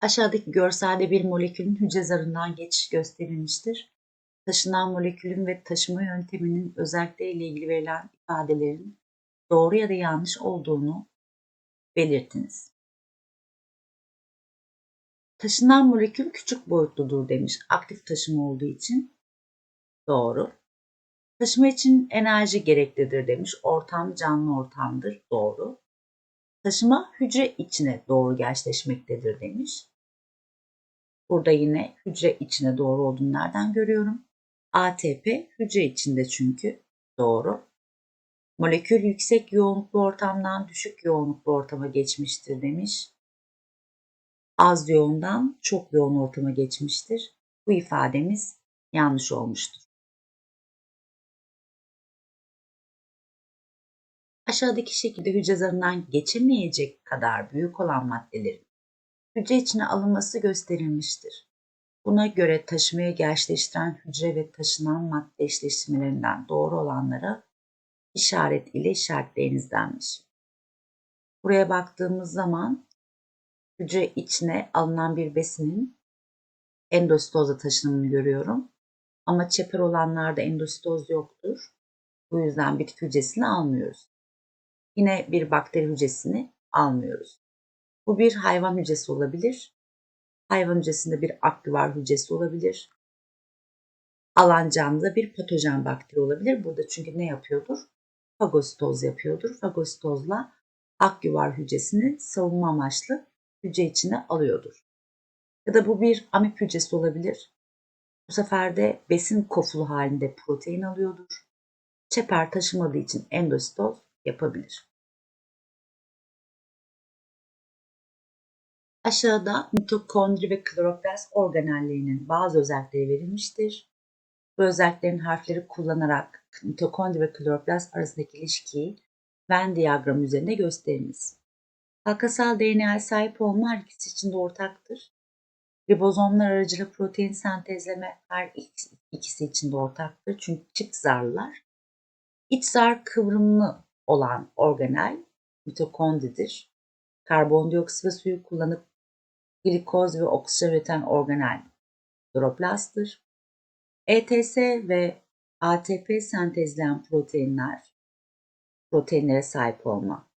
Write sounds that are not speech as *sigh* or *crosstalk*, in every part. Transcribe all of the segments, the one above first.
Aşağıdaki görselde bir molekülün hücre zarından geçiş gösterilmiştir. Taşınan molekülün ve taşıma yönteminin özellikleriyle ilgili verilen ifadelerin doğru ya da yanlış olduğunu belirtiniz. Taşınan molekül küçük boyutludur demiş aktif taşıma olduğu için. Doğru. Taşıma için enerji gereklidir demiş. Ortam canlı ortamdır. Doğru. Taşıma hücre içine doğru gerçekleşmektedir demiş. Burada yine hücre içine doğru olduğunu nereden görüyorum? ATP hücre içinde çünkü. Doğru. Molekül yüksek yoğunluklu ortamdan düşük yoğunluklu ortama geçmiştir demiş. Az yoğundan çok yoğun ortama geçmiştir. Bu ifademiz yanlış olmuştur. Aşağıdaki şekilde hücre zarından geçemeyecek kadar büyük olan maddelerin hücre içine alınması gösterilmiştir. Buna göre taşımayı gerçekleştiren hücre ve taşınan madde eşleştirmelerinden doğru olanlara işaret ile işaretleyiniz denmiş. Buraya baktığımız zaman hücre içine alınan bir besinin endositozla taşınımını görüyorum. Ama çeper olanlarda endositoz yoktur. Bu yüzden bitki hücresini almıyoruz. Yine bir bakteri hücresini almıyoruz. Bu bir hayvan hücresi olabilir. Hayvan hücresinde bir aktivar hücresi olabilir. Alan canlıda bir patojen bakteri olabilir. Burada çünkü ne yapıyordur? Fagositoz yapıyordur. Fagositozla aktivar hücresini savunma amaçlı hücre içine alıyordur. Ya da bu bir amip hücresi olabilir. Bu sefer de besin kofulu halinde protein alıyordur. Çeper taşımadığı için endositoz yapabilir. Aşağıda mitokondri ve kloroplast organellerinin bazı özellikleri verilmiştir. Bu özelliklerin harfleri kullanarak mitokondri ve kloroplast arasındaki ilişkiyi Venn diyagramı üzerinde gösteriniz. Halkasal DNA'ya sahip olma her ikisi için de ortaktır. Ribozomlar aracılığıyla protein sentezleme her ikisi için de ortaktır. Çünkü çift zarlılar. İç zar kıvrımlı olan organel mitokondridir. Karbondioksit ve suyu kullanıp glikoz ve oksijen üreten organel kloroplasttır. ETS ve ATP sentezleyen proteinler proteinlere sahip olma.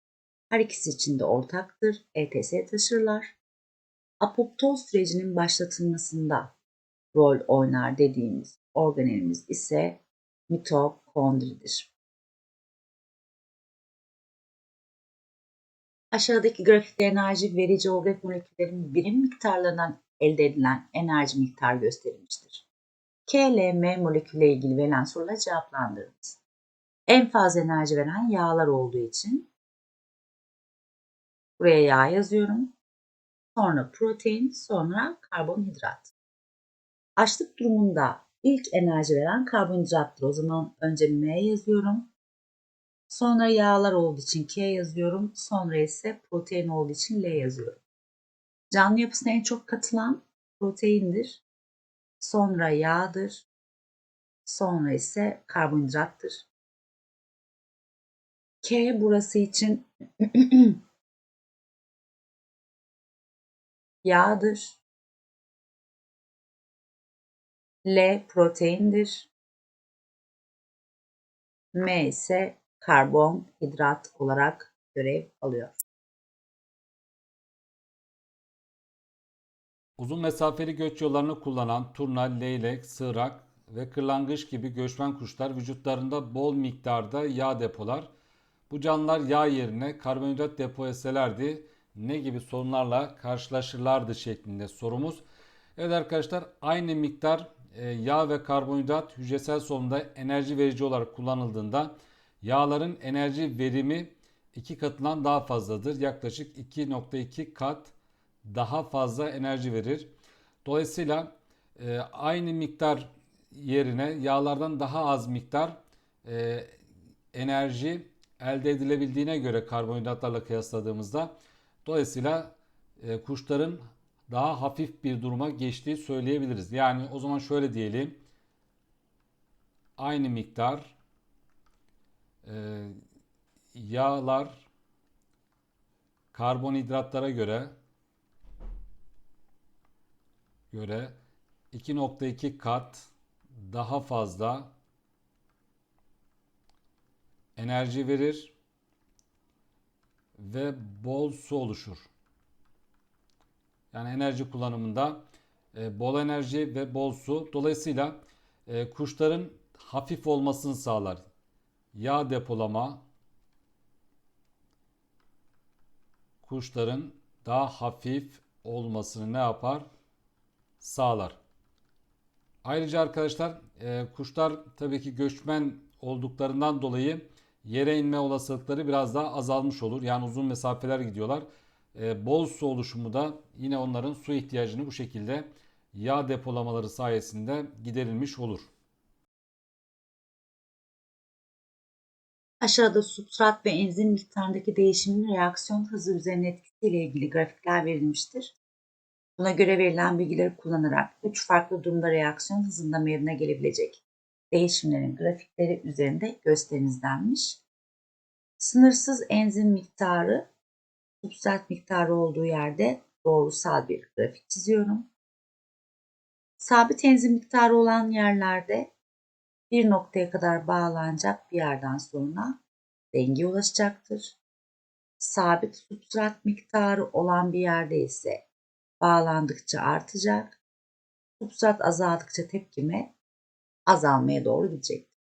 Her ikisi için de ortaktır. ETS taşırlar. Apoptoz sürecinin başlatılmasında rol oynar dediğimiz organelimiz ise mitokondridir. Aşağıdaki grafikte enerji verici organik moleküllerin birim miktarlarından elde edilen enerji miktarı gösterilmiştir. K, L, M molekülle ilgili verilen soruları cevaplandırınız. En fazla enerji veren yağlar olduğu için buraya yağ yazıyorum. Sonra protein, sonra karbonhidrat. Açlık durumunda ilk enerji veren karbonhidrattır. O zaman önce M yazıyorum. Sonra yağlar olduğu için K yazıyorum. Sonra ise protein olduğu için L yazıyorum. Canlı yapısına en çok katılan proteindir. Sonra yağdır. Sonra ise karbonhidrattır. K burası için *clears throat* yağdır. L proteindir. M ise karbonhidrat olarak görev alıyor. Uzun mesafeli göç yollarını kullanan turna, leylek, sığrak ve kırlangıç gibi göçmen kuşlar vücutlarında bol miktarda yağ depolar. Bu canlılar yağ yerine karbonhidrat depo etselerdi ne gibi sorunlarla karşılaşırlardı şeklinde sorumuz. Evet arkadaşlar aynı miktar e, yağ ve karbonhidrat hücresel solunumda enerji verici olarak kullanıldığında Yağların enerji verimi iki katından daha fazladır. Yaklaşık 2.2 kat daha fazla enerji verir. Dolayısıyla e, aynı miktar yerine yağlardan daha az miktar e, enerji elde edilebildiğine göre karbonhidratlarla kıyasladığımızda dolayısıyla e, kuşların daha hafif bir duruma geçtiği söyleyebiliriz. Yani o zaman şöyle diyelim. Aynı miktar e, yağlar karbonhidratlara göre göre 2.2 kat daha fazla enerji verir ve bol su oluşur. Yani enerji kullanımında e, bol enerji ve bol su. Dolayısıyla e, kuşların hafif olmasını sağlar. Yağ depolama kuşların daha hafif olmasını ne yapar? Sağlar. Ayrıca arkadaşlar e, kuşlar tabii ki göçmen olduklarından dolayı yere inme olasılıkları biraz daha azalmış olur. Yani uzun mesafeler gidiyorlar. E, bol su oluşumu da yine onların su ihtiyacını bu şekilde yağ depolamaları sayesinde giderilmiş olur. Aşağıda substrat ve enzim miktarındaki değişimin reaksiyon hızı üzerine etkisiyle ilgili grafikler verilmiştir. Buna göre verilen bilgileri kullanarak 3 farklı durumda reaksiyon hızında meydana gelebilecek değişimlerin grafikleri üzerinde gösteriniz denmiş. Sınırsız enzim miktarı substrat miktarı olduğu yerde doğrusal bir grafik çiziyorum. Sabit enzim miktarı olan yerlerde bir noktaya kadar bağlanacak bir yerden sonra denge ulaşacaktır. Sabit substrat miktarı olan bir yerde ise bağlandıkça artacak. Substrat azaldıkça tepkime azalmaya doğru gidecektir.